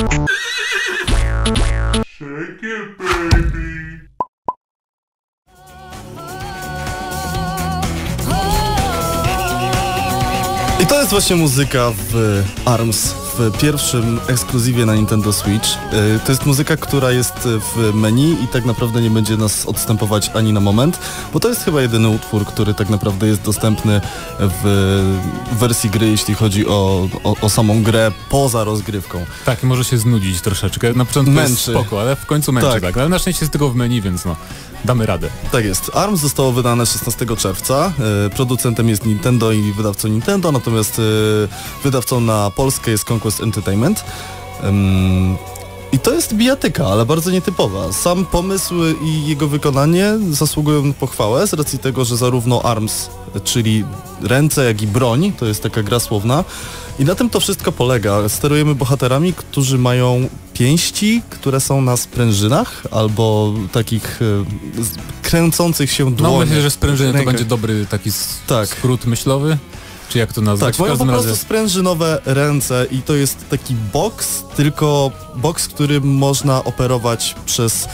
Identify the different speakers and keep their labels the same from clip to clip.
Speaker 1: I to jest właśnie muzyka w ARMS, w pierwszym ekskluzywie na Nintendo Switch. Y, To jest muzyka, która jest w menu i tak naprawdę nie będzie nas odstępować ani na moment, bo to jest chyba jedyny utwór, który tak naprawdę jest dostępny w wersji gry, jeśli chodzi o, o, o samą grę poza rozgrywką.
Speaker 2: Tak, może się znudzić troszeczkę. Na początku jest
Speaker 1: Męczy.
Speaker 2: spoko, ale w końcu męczy, tak.
Speaker 1: Tak.
Speaker 2: Ale na szczęście jest tylko w menu, więc no, damy radę.
Speaker 1: Tak jest. ARMS zostało wydane 16 czerwca. E, Producentem jest Nintendo i wydawcą Nintendo, natomiast e, wydawcą na Polskę jest Conquest Entertainment. Ym, I to jest bijatyka, ale bardzo nietypowa. Sam pomysł i jego wykonanie zasługują na pochwałę z racji tego, że zarówno ARMS, czyli ręce, jak i broń, to jest taka gra słowna. I na tym to wszystko polega. Sterujemy bohaterami, którzy mają pięści, które są na sprężynach albo takich e, kręcących się
Speaker 2: No
Speaker 1: dłoniach.
Speaker 2: myślę, że sprężyny to będzie dobry taki
Speaker 1: Tak.
Speaker 2: skrót myślowy. Czy jak to nazwać?
Speaker 1: Tak, mają po prostu
Speaker 2: razie
Speaker 1: sprężynowe ręce i to jest taki boks, tylko boks, którym można operować przez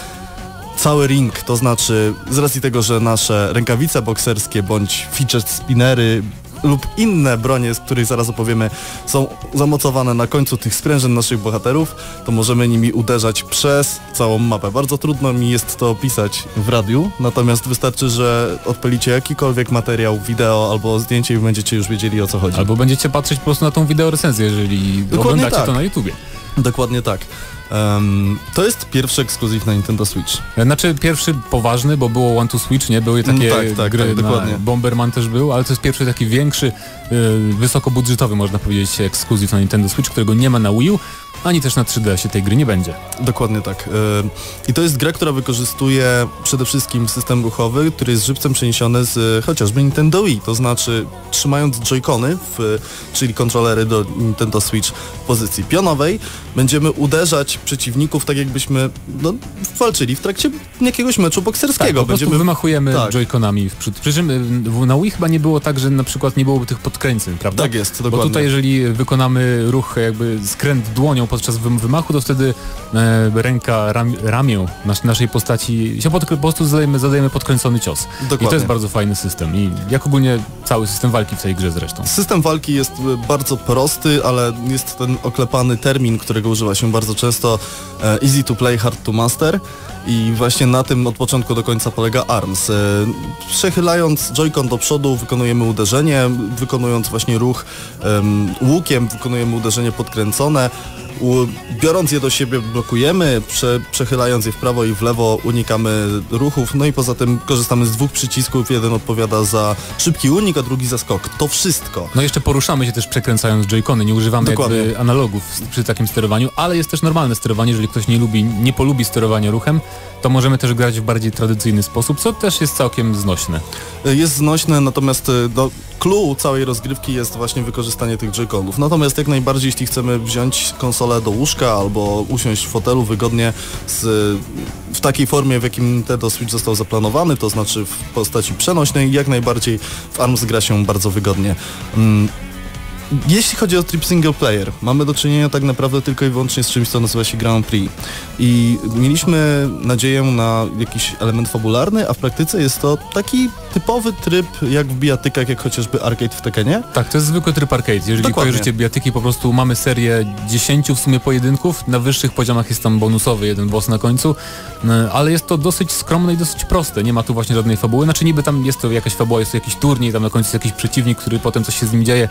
Speaker 1: cały ring, to znaczy z racji tego, że nasze rękawice bokserskie bądź fidget spinnery lub inne bronie, z których zaraz opowiemy, są zamocowane na końcu tych sprężyn naszych bohaterów, to możemy nimi uderzać przez całą mapę. Bardzo trudno mi jest to opisać w radiu, natomiast wystarczy, że odpalicie jakikolwiek materiał, wideo albo zdjęcie i będziecie już wiedzieli o co chodzi.
Speaker 2: Albo będziecie patrzeć po prostu na tą wideorecenzję, jeżeli
Speaker 1: Dokładnie
Speaker 2: oglądacie
Speaker 1: tak.
Speaker 2: to na YouTubie.
Speaker 1: Dokładnie tak. Em, to jest pierwszy ekskluzyw na Nintendo Switch.
Speaker 2: Znaczy pierwszy poważny, bo było One to Switch, nie? Były takie
Speaker 1: Mm, tak, tak,
Speaker 2: gry,
Speaker 1: tak,
Speaker 2: na
Speaker 1: dokładnie.
Speaker 2: Bomberman też był, ale to jest pierwszy taki większy, y, wysokobudżetowy można powiedzieć ekskluzyw na Nintendo Switch, którego nie ma na Wii U, ani też na 3DS-ie tej gry nie będzie.
Speaker 1: Dokładnie tak. Em, I to jest gra, która wykorzystuje przede wszystkim system ruchowy, który jest żywcem przeniesiony z e, chociażby Nintendo Wii. To znaczy trzymając joycony, w, czyli kontrolery do Nintendo Switch w pozycji pionowej, będziemy uderzać przeciwników tak jakbyśmy no, walczyli w trakcie jakiegoś meczu
Speaker 2: Tak,
Speaker 1: bokserskiego.
Speaker 2: prostu
Speaker 1: będziemy
Speaker 2: wymachujemy
Speaker 1: Tak.
Speaker 2: joyconami w przód. Przy czym y, na Wii chyba nie było tak, że na przykład nie byłoby tych podkręceń, prawda?
Speaker 1: Tak jest,
Speaker 2: Bo
Speaker 1: dokładnie.
Speaker 2: tutaj jeżeli wykonamy ruch jakby skręt dłonią podczas wym- wymachu, to wtedy e, ręka, ram, ramię nas, naszej postaci się pod, po prostu zadajemy, zadajemy podkręcony cios. I to
Speaker 1: Dokładnie.
Speaker 2: jest bardzo fajny system. I jak ogólnie cały system walki w tej grze zresztą.
Speaker 1: System walki jest e, bardzo prosty, ale jest ten oklepany termin, którego używa się bardzo często e, easy to play, hard to master. I właśnie na tym od początku do końca polega ARMS. E, Przechylając joycon do przodu wykonujemy uderzenie, wykonując właśnie ruch em, łukiem wykonujemy uderzenie podkręcone, biorąc je do siebie blokujemy, prze, przechylając je w prawo i w lewo unikamy ruchów, no i poza tym korzystamy z dwóch przycisków, jeden odpowiada za szybki unik, a drugi za skok. To wszystko.
Speaker 2: No jeszcze poruszamy się też przekręcając joycony, nie używamy
Speaker 1: Dokładnie.
Speaker 2: jakby analogów przy takim sterowaniu, ale jest też normalne sterowanie, jeżeli ktoś nie lubi, nie polubi sterowania ruchem, to możemy też grać w bardziej tradycyjny sposób, co też jest całkiem znośne.
Speaker 1: Jest znośne, natomiast no, clue całej rozgrywki jest właśnie wykorzystanie tych joyconów. Natomiast jak najbardziej, jeśli chcemy wziąć konsolę do łóżka albo usiąść w fotelu wygodnie z, w takiej formie, w jakim Nintendo Switch został zaplanowany, to znaczy w postaci przenośnej, jak najbardziej w ARMS gra się bardzo wygodnie. Jeśli chodzi o tryb single player, mamy do czynienia tak naprawdę tylko i wyłącznie z czymś, co nazywa się Grand Prix. I mieliśmy nadzieję na jakiś element fabularny, a w praktyce jest to taki typowy tryb jak w bijatykach, jak chociażby arcade w Tekkenie.
Speaker 2: Tak, to jest zwykły tryb arcade. Jeżeli
Speaker 1: Dokładnie.
Speaker 2: kojarzycie bijatyki, po prostu mamy serię 10 w sumie pojedynków. Na wyższych poziomach jest tam bonusowy jeden boss na końcu, e, ale jest to dosyć skromne i dosyć proste. Nie ma tu właśnie żadnej fabuły. Znaczy niby tam jest to jakaś fabuła, jest to jakiś turniej, tam na końcu jest jakiś przeciwnik, który potem coś się z nim dzieje,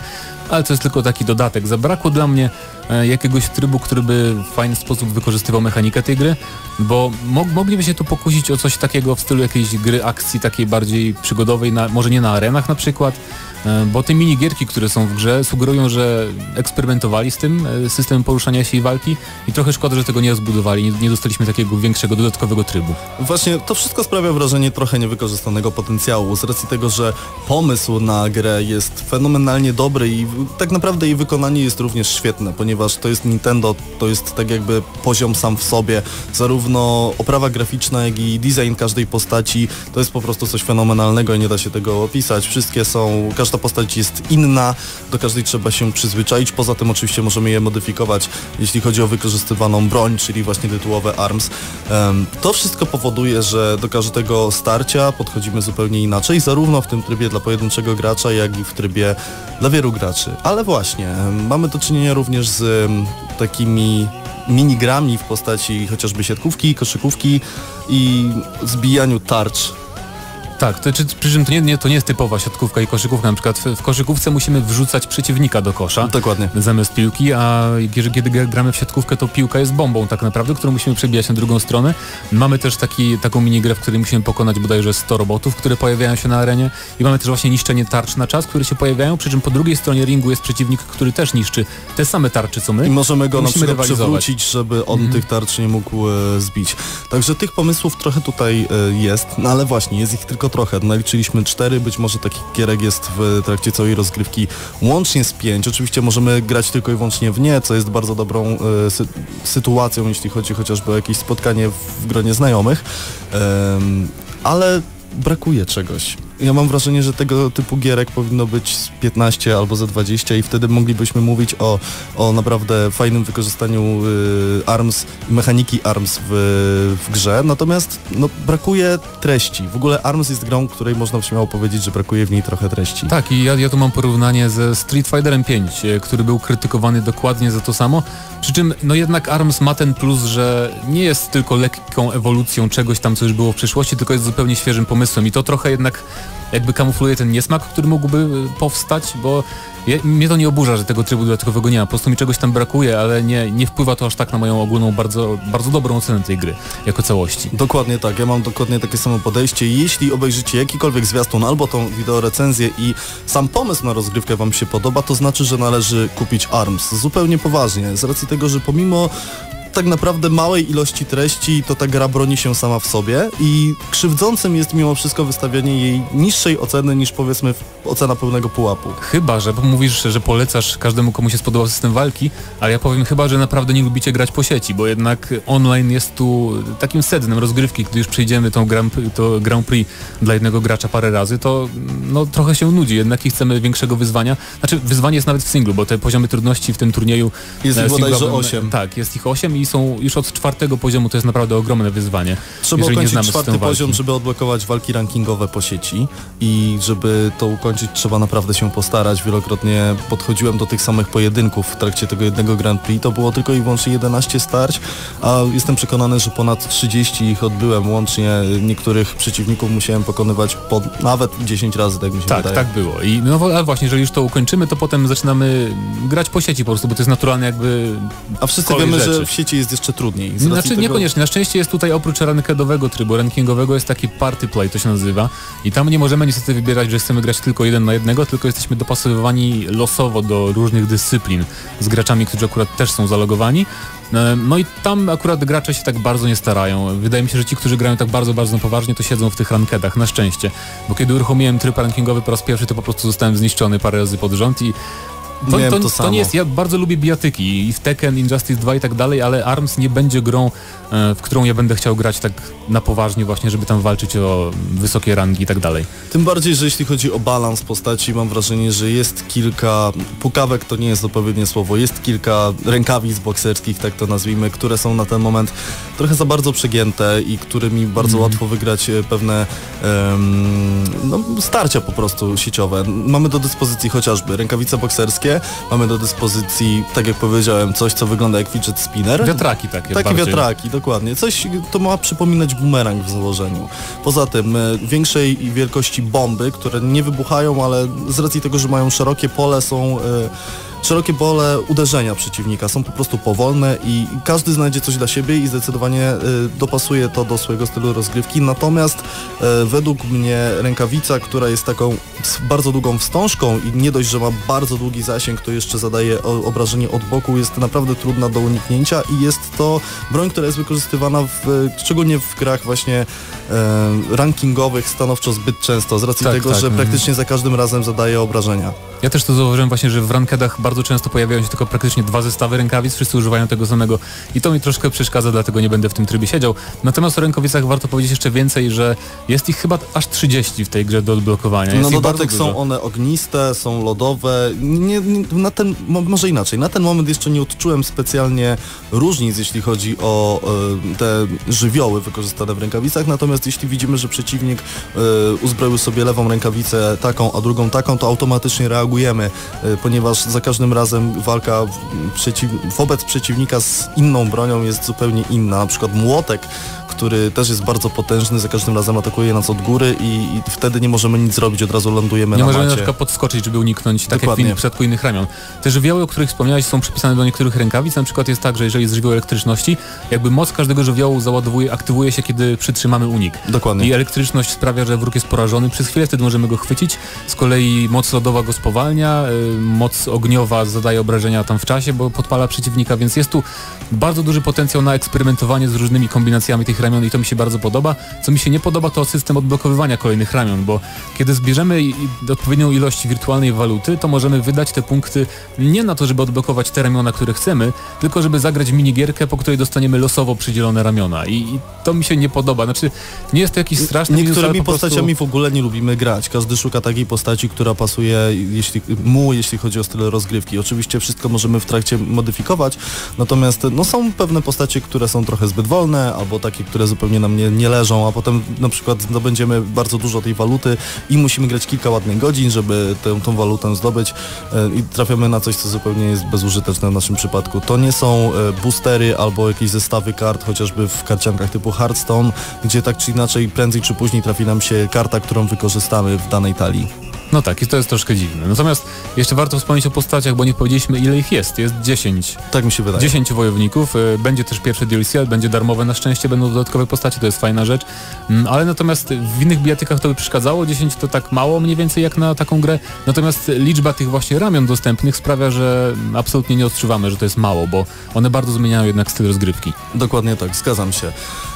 Speaker 2: ale to jest tylko taki dodatek. Zabrakło dla mnie e, jakiegoś trybu, który by w fajny sposób wykorzystywał mechanikę tej gry, bo mo mogliby się tu pokusić o coś takiego w stylu jakiejś gry akcji takiej bardziej przygodowej, na, może nie na arenach na przykład, E, Bo te minigierki, które są w grze, sugerują, że eksperymentowali z tym e, systemem poruszania się i walki i trochę szkoda, że tego nie rozbudowali, nie, nie dostaliśmy takiego większego, dodatkowego trybu.
Speaker 1: Właśnie to wszystko sprawia wrażenie trochę niewykorzystanego potencjału, z racji tego, że pomysł na grę jest fenomenalnie dobry i tak naprawdę jej wykonanie jest również świetne, ponieważ to jest Nintendo, to jest tak jakby poziom sam w sobie, zarówno oprawa graficzna, jak i design każdej postaci, to jest po prostu coś fenomenalnego i nie da się tego opisać. Wszystkie są, każda postać jest inna, do każdej trzeba się przyzwyczaić, poza tym oczywiście możemy je modyfikować, jeśli chodzi o wykorzystywaną broń, czyli właśnie tytułowe ARMS. To wszystko powoduje, że do każdego starcia podchodzimy zupełnie inaczej, zarówno w tym trybie dla pojedynczego gracza, jak i w trybie dla wielu graczy. Ale właśnie, mamy do czynienia również z takimi minigrami w postaci chociażby siatkówki, koszykówki i zbijaniu tarcz
Speaker 2: Tak, to, czy, przy czym to nie, nie, to nie jest typowa siatkówka i koszykówka. Na przykład w, w koszykówce musimy wrzucać przeciwnika do kosza.
Speaker 1: Dokładnie.
Speaker 2: Zamiast piłki, a kiedy, kiedy gra- gramy w siatkówkę, to piłka jest bombą tak naprawdę, którą musimy przebijać na drugą stronę. Mamy też taki, taką minigrę, w której musimy pokonać bodajże 100 robotów, które pojawiają się na arenie i mamy też właśnie niszczenie tarcz na czas, które się pojawiają, przy czym po drugiej stronie ringu jest przeciwnik, który też niszczy te same tarcze co my.
Speaker 1: I możemy go na
Speaker 2: Musimy
Speaker 1: przykład
Speaker 2: rywalizować.
Speaker 1: przywrócić, żeby on tych tarcz nie mógł e, zbić. Także tych pomysłów trochę tutaj e, jest, no ale właśnie, jest ich tylko trochę. Naliczyliśmy cztery, być może takich gierek jest w trakcie całej rozgrywki łącznie z pięć. Oczywiście możemy grać tylko i wyłącznie w nie, co jest bardzo dobrą e, sy sytuacją, jeśli chodzi chociażby o jakieś spotkanie w gronie znajomych. Em, ale brakuje czegoś. Ja mam wrażenie, że tego typu gierek powinno być z 15 albo ze 20 i wtedy moglibyśmy mówić o, o naprawdę fajnym wykorzystaniu y, ARMS, mechaniki ARMS w, w grze, natomiast no, brakuje treści. W ogóle ARMS jest grą, której można śmiało powiedzieć, że brakuje w niej trochę treści.
Speaker 2: Tak, i ja, ja tu mam porównanie ze Street Fighterem 5, e, który był krytykowany dokładnie za to samo. Przy czym, no jednak ARMS ma ten plus, że nie jest tylko lekką ewolucją czegoś tam, co już było w przeszłości, tylko jest zupełnie świeżym pomysłem. I to trochę jednak jakby kamufluje ten niesmak, który mógłby e, powstać, bo je, mnie to nie oburza, że tego trybu dodatkowego nie ma. Po prostu mi czegoś tam brakuje, ale nie, nie wpływa to aż tak na moją ogólną, bardzo, bardzo dobrą ocenę tej gry jako całości.
Speaker 1: Dokładnie tak, ja mam dokładnie takie samo podejście. Jeśli obejrzycie jakikolwiek zwiastun albo tą wideorecenzję i sam pomysł na rozgrywkę Wam się podoba, to znaczy, że należy kupić ARMS. Zupełnie poważnie, z racji tego, że pomimo tak naprawdę małej ilości treści, to ta gra broni się sama w sobie i krzywdzącym jest mimo wszystko wystawianie jej niższej oceny niż powiedzmy ocena pełnego pułapu.
Speaker 2: Chyba, że bo mówisz, że polecasz każdemu, komu się spodobał system walki, ale ja powiem chyba, że naprawdę nie lubicie grać po sieci, bo jednak online jest tu takim sednem rozgrywki, gdy już przejdziemy tą Grand, to Grand Prix dla jednego gracza parę razy, to no, trochę się nudzi, jednak i chcemy większego wyzwania. Znaczy wyzwanie jest nawet w singlu, bo te poziomy trudności w tym turnieju
Speaker 1: Jest
Speaker 2: e,
Speaker 1: ich bodajże
Speaker 2: singlowym-
Speaker 1: 8.
Speaker 2: Tak, jest ich 8 i są już od czwartego poziomu, to jest naprawdę ogromne wyzwanie.
Speaker 1: Trzeba ukończyć czwarty poziom, żeby odblokować walki rankingowe po sieci i żeby to ukończyć trzeba naprawdę się postarać. Wielokrotnie podchodziłem do tych samych pojedynków w trakcie tego jednego Grand Prix. To było tylko i wyłącznie 11 starć, a jestem przekonany, że ponad 30 ich odbyłem łącznie. Niektórych przeciwników musiałem pokonywać po nawet 10 razy, tak mi się
Speaker 2: Tak,
Speaker 1: wydaje.
Speaker 2: tak było. I no ale właśnie, jeżeli już to ukończymy, to potem zaczynamy grać po sieci po prostu, bo to jest naturalne jakby
Speaker 1: A wszyscy wiemy,
Speaker 2: rzeczy.
Speaker 1: że w sieci jest jeszcze trudniej. Z
Speaker 2: Znaczy
Speaker 1: tego-
Speaker 2: niekoniecznie. Na szczęście jest tutaj oprócz rankedowego trybu, rankingowego jest taki party play, to się nazywa. I tam nie możemy niestety wybierać, że chcemy grać tylko jeden na jednego, tylko jesteśmy dopasowywani losowo do różnych dyscyplin z graczami, którzy akurat też są zalogowani. E, No i tam akurat gracze się tak bardzo nie starają. Wydaje mi się, że ci, którzy grają tak bardzo, bardzo poważnie, to siedzą w tych rankedach, na szczęście. Bo kiedy uruchomiłem tryb rankingowy po raz pierwszy, to po prostu zostałem zniszczony parę razy pod rząd i to,
Speaker 1: Miałem
Speaker 2: to,
Speaker 1: to
Speaker 2: to, nie jest, ja bardzo lubię bijatyki i w Tekken, Injustice 2 i tak dalej, ale ARMS nie będzie grą, e, w którą ja będę chciał grać tak na poważnie właśnie, żeby tam walczyć o wysokie rangi i tak dalej.
Speaker 1: Tym bardziej, że jeśli chodzi o balans postaci, mam wrażenie, że jest kilka, pukawek to nie jest odpowiednie słowo, jest kilka rękawic bokserskich, tak to nazwijmy, które są na ten moment trochę za bardzo przegięte i którymi bardzo łatwo wygrać e, pewne em, no, starcia po prostu sieciowe. Mamy do dyspozycji chociażby rękawice bokserskie, mamy do dyspozycji, tak jak powiedziałem, coś co wygląda jak fidget spinner.
Speaker 2: Wiatraki takie
Speaker 1: Takie
Speaker 2: bardziej.
Speaker 1: wiatraki, dokładnie. Coś, to ma przypominać bumerang w założeniu. Poza tym e, większej wielkości bomby, które nie wybuchają, ale z racji tego, że mają szerokie pole, są... E, Szerokie pole uderzenia przeciwnika są po prostu powolne i każdy znajdzie coś dla siebie i zdecydowanie y, dopasuje to do swojego stylu rozgrywki. Natomiast e, według mnie rękawica, która jest taką bardzo długą wstążką i nie dość, że ma bardzo długi zasięg, to jeszcze zadaje obrażenie od boku, jest naprawdę trudna do uniknięcia i jest to broń, która jest wykorzystywana w, szczególnie w grach właśnie e, rankingowych stanowczo zbyt często, z racji
Speaker 2: Tak,
Speaker 1: tego,
Speaker 2: tak,
Speaker 1: że
Speaker 2: mhm.
Speaker 1: praktycznie za każdym razem zadaje obrażenia.
Speaker 2: Ja też to zauważyłem właśnie, że w rankedach bardzo często pojawiają się tylko praktycznie dwa zestawy rękawic, wszyscy używają tego samego i to mi troszkę przeszkadza, dlatego nie będę w tym trybie siedział. Natomiast o rękawicach warto powiedzieć jeszcze więcej, że jest ich chyba aż 30 w tej grze do odblokowania. Jest
Speaker 1: No dodatek są one ogniste, są lodowe. Nie, nie, na ten, mo- może inaczej, na ten moment jeszcze nie odczułem specjalnie różnic, jeśli chodzi o e, te żywioły wykorzystane w rękawicach, natomiast jeśli widzimy, że przeciwnik e, uzbroił sobie lewą rękawicę taką, a drugą taką, to automatycznie reagujemy, e, ponieważ za każdym razem walka przeciw, wobec przeciwnika z inną bronią jest zupełnie inna. Na przykład młotek który też jest bardzo potężny, za każdym razem atakuje nas od góry i, i wtedy nie możemy nic zrobić, od razu lądujemy
Speaker 2: Nie
Speaker 1: na
Speaker 2: możemy na
Speaker 1: macie.
Speaker 2: przykład podskoczyć, żeby uniknąć, tak jak w przypadku innych ramion. Te żywioły, o których wspomniałeś, są przypisane do niektórych rękawic. Na przykład jest tak, że jeżeli jest żywioł elektryczności, jakby moc każdego żywiołu załadowuje, aktywuje się, kiedy przytrzymamy unik.
Speaker 1: Dokładnie.
Speaker 2: I elektryczność sprawia, że wróg jest porażony przez chwilę, wtedy możemy go chwycić. Z kolei moc lodowa go spowalnia, y, moc ogniowa zadaje obrażenia tam w czasie, bo podpala przeciwnika, więc jest tu bardzo duży potencjał na eksperymentowanie z różnymi kombinacjami tych ramion i to mi się bardzo podoba. Co mi się nie podoba, to system odblokowywania kolejnych ramion, bo kiedy zbierzemy odpowiednią ilość wirtualnej waluty, to możemy wydać te punkty nie na to, żeby odblokować te ramiona, które chcemy, tylko żeby zagrać minigierkę, po której dostaniemy losowo przydzielone ramiona. I, i to mi się nie podoba. Znaczy, nie jest to jakiś straszny minus,
Speaker 1: Niektórymi
Speaker 2: po prostu-
Speaker 1: postaciami w ogóle nie lubimy grać. Każdy szuka takiej postaci, która pasuje jeśli, mu, jeśli chodzi o styl rozgrywki. Oczywiście wszystko możemy w trakcie modyfikować, natomiast no, są pewne postacie, które są trochę zbyt wolne, albo takie, które zupełnie nam nie, nie leżą, a potem na przykład zdobędziemy bardzo dużo tej waluty i musimy grać kilka ładnych godzin, żeby tę, tą walutę zdobyć e, i trafiamy na coś, co zupełnie jest bezużyteczne w naszym przypadku. To nie są e, boostery albo jakieś zestawy kart, chociażby w karciankach typu Hearthstone, gdzie tak czy inaczej prędzej czy później trafi nam się karta, którą wykorzystamy w danej talii.
Speaker 2: No tak, i to jest troszkę dziwne. Natomiast jeszcze warto wspomnieć o postaciach, bo nie powiedzieliśmy ile ich jest. Jest 10.
Speaker 1: Tak mi się wydaje.
Speaker 2: 10 wojowników, y, będzie też pierwsze DLC, będzie darmowe na szczęście, będą dodatkowe postacie, to jest fajna rzecz. Mm, Ale natomiast w innych bijatykach to by przeszkadzało, 10 to tak mało mniej więcej jak na taką grę. Natomiast liczba tych właśnie ramion dostępnych sprawia, że absolutnie nie odczuwamy, że to jest mało, bo one bardzo zmieniają jednak styl rozgrywki.
Speaker 1: Dokładnie tak, zgadzam się.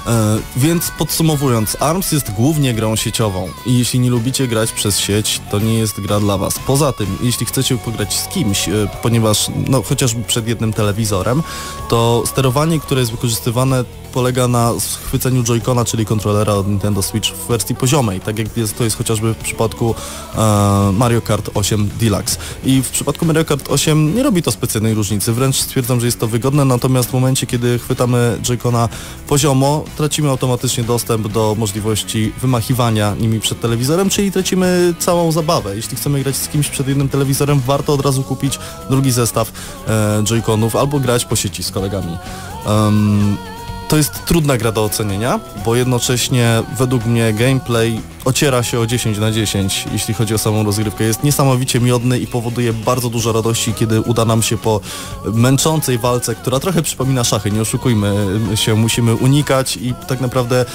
Speaker 1: E, więc podsumowując, ARMS jest głównie grą sieciową i jeśli nie lubicie grać przez sieć, to nie jest gra dla Was. Poza tym, jeśli chcecie pograć z kimś, e, ponieważ no, chociażby przed jednym telewizorem, to sterowanie, które jest wykorzystywane polega na schwyceniu Joy-Cona, czyli kontrolera od Nintendo Switch w wersji poziomej, tak jak jest, to jest chociażby w przypadku e, Mario Kart 8 Deluxe. I w przypadku Mario Kart 8 nie robi to specjalnej różnicy, wręcz stwierdzam, że jest to wygodne, natomiast w momencie, kiedy chwytamy Joy-Cona poziomo, tracimy automatycznie dostęp do możliwości wymachiwania nimi przed telewizorem, czyli tracimy całą zabawę. Jeśli chcemy grać z kimś przed jednym telewizorem, warto od razu kupić drugi zestaw e, Joy-Conów albo grać po sieci z kolegami. Em, to jest trudna gra do ocenienia, bo jednocześnie według mnie gameplay ociera się o 10 na 10, jeśli chodzi o samą rozgrywkę. Jest niesamowicie miodny i powoduje bardzo dużo radości, kiedy uda nam się po męczącej walce, która trochę przypomina szachy, nie oszukujmy się, musimy unikać i tak naprawdę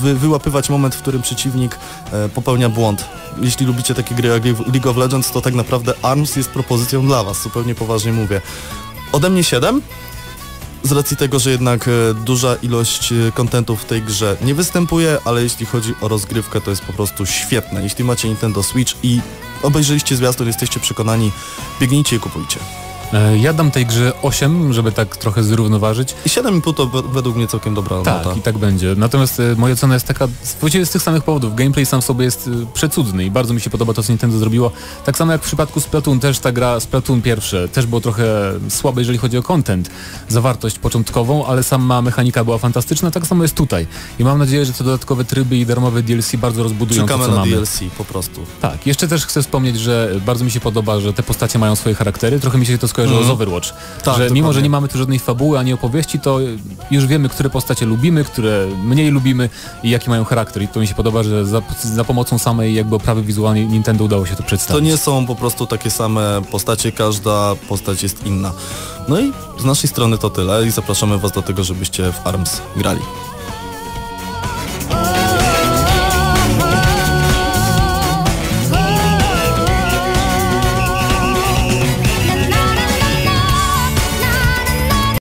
Speaker 1: wy, wyłapywać moment, w którym przeciwnik e, popełnia błąd. Jeśli lubicie takie gry jak League of Legends, to tak naprawdę ARMS jest propozycją dla Was, zupełnie poważnie mówię. Ode mnie 7, z racji tego, że jednak e, duża ilość e, kontentów w tej grze nie występuje, ale jeśli chodzi o rozgrywkę, to jest po prostu świetne. Jeśli macie Nintendo Switch i obejrzeliście zwiastun, jesteście przekonani, biegnijcie i kupujcie.
Speaker 2: E, Ja dam tej grze 8, żeby tak trochę zrównoważyć.
Speaker 1: I 7,5 to we- według mnie całkiem dobra
Speaker 2: Tak,
Speaker 1: nota.
Speaker 2: i tak będzie. Natomiast e, moja ocena jest taka, właściwie z tych samych powodów. Gameplay sam w sobie jest e, przecudny i bardzo mi się podoba to, co Nintendo zrobiło. Tak samo jak w przypadku Splatoon, też ta gra Splatoon pierwsze też było trochę słabe, jeżeli chodzi o content, zawartość początkową, ale sama mechanika była fantastyczna, tak samo jest tutaj. I mam nadzieję, że te dodatkowe tryby i darmowe DLC bardzo rozbudują
Speaker 1: Czekamy
Speaker 2: to, co
Speaker 1: na
Speaker 2: mamy.
Speaker 1: DLC po prostu.
Speaker 2: Tak, jeszcze też chcę wspomnieć, że bardzo mi się podoba, że te postacie mają swoje charaktery. Trochę mi się to skojarzyło
Speaker 1: Mhm.
Speaker 2: z Overwatch.
Speaker 1: Tak,
Speaker 2: że mimo, że nie mamy tu żadnej fabuły ani opowieści, to już wiemy, które postacie lubimy, które mniej lubimy i jaki mają charakter. I to mi się podoba, że za, za pomocą samej jakby oprawy wizualnej Nintendo udało się to
Speaker 1: To
Speaker 2: przedstawić.
Speaker 1: nie są po prostu takie same postacie, każda postać jest inna. No i z naszej strony to tyle i zapraszamy Was do tego, żebyście w ARMS grali.